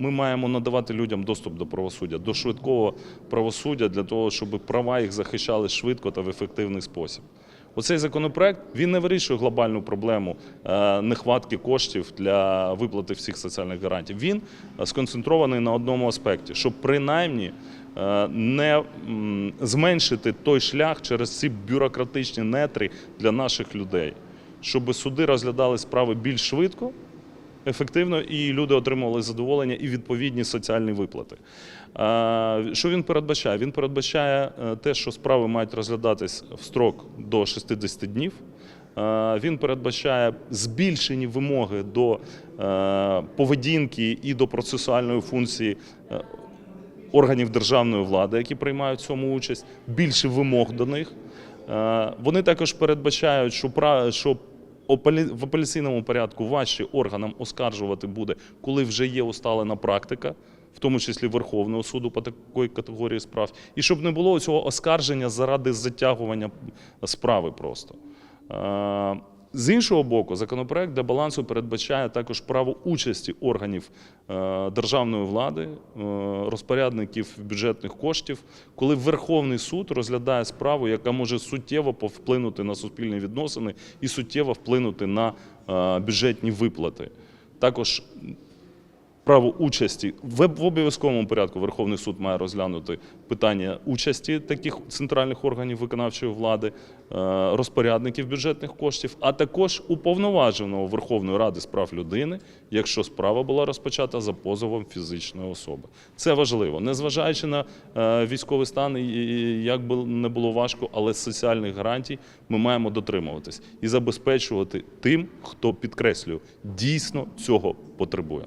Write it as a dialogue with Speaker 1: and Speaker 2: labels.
Speaker 1: Ми маємо надавати людям доступ до правосуддя, до швидкого правосуддя для того, щоб права їх захищали швидко та в ефективний спосіб. Оцей законопроект він не вирішує глобальну проблему е, нехватки коштів для виплати всіх соціальних гарантій. Він е, сконцентрований на одному аспекті, щоб принаймні е, не зменшити той шлях через ці бюрократичні нетри для наших людей, щоб суди розглядали справи більш швидко ефективно і люди отримували задоволення і відповідні соціальні виплати. Що він передбачає? Він передбачає е, те, що справи мають розглядатись в строк до 60 днів. Він передбачає збільшені вимоги до е, поведінки і до процесуальної функції е, органів державної влади, які приймають в цьому участь, більше вимог до них. Вони також передбачають, що в апеляційному порядку ваші органам оскаржувати буде, коли вже є усталена практика, в тому числі Верховного суду по такої категорії справ, і щоб не було цього оскарження заради затягування справи просто. З іншого боку, законопроект для балансу передбачає також право участі органів е, державної влади, е, розпорядників бюджетних коштів, коли Верховний суд розглядає справу, яка може суттєво повплинути на суспільні відносини і суттєво вплинути на е, бюджетні виплати. Також право участі в обов'язковому порядку Верховний суд має розглянути питання участі таких центральних органів виконавчої влади, е, розпорядників бюджетних коштів, а також уповноваженого Верховної Ради з прав людини, якщо справа була розпочата за позовом фізичної особи. Це важливо, незважаючи на е, військовий стан, як би не було важко, але соціальних гарантій ми маємо дотримуватись і забезпечувати тим, хто підкреслюю, дійсно цього потребує.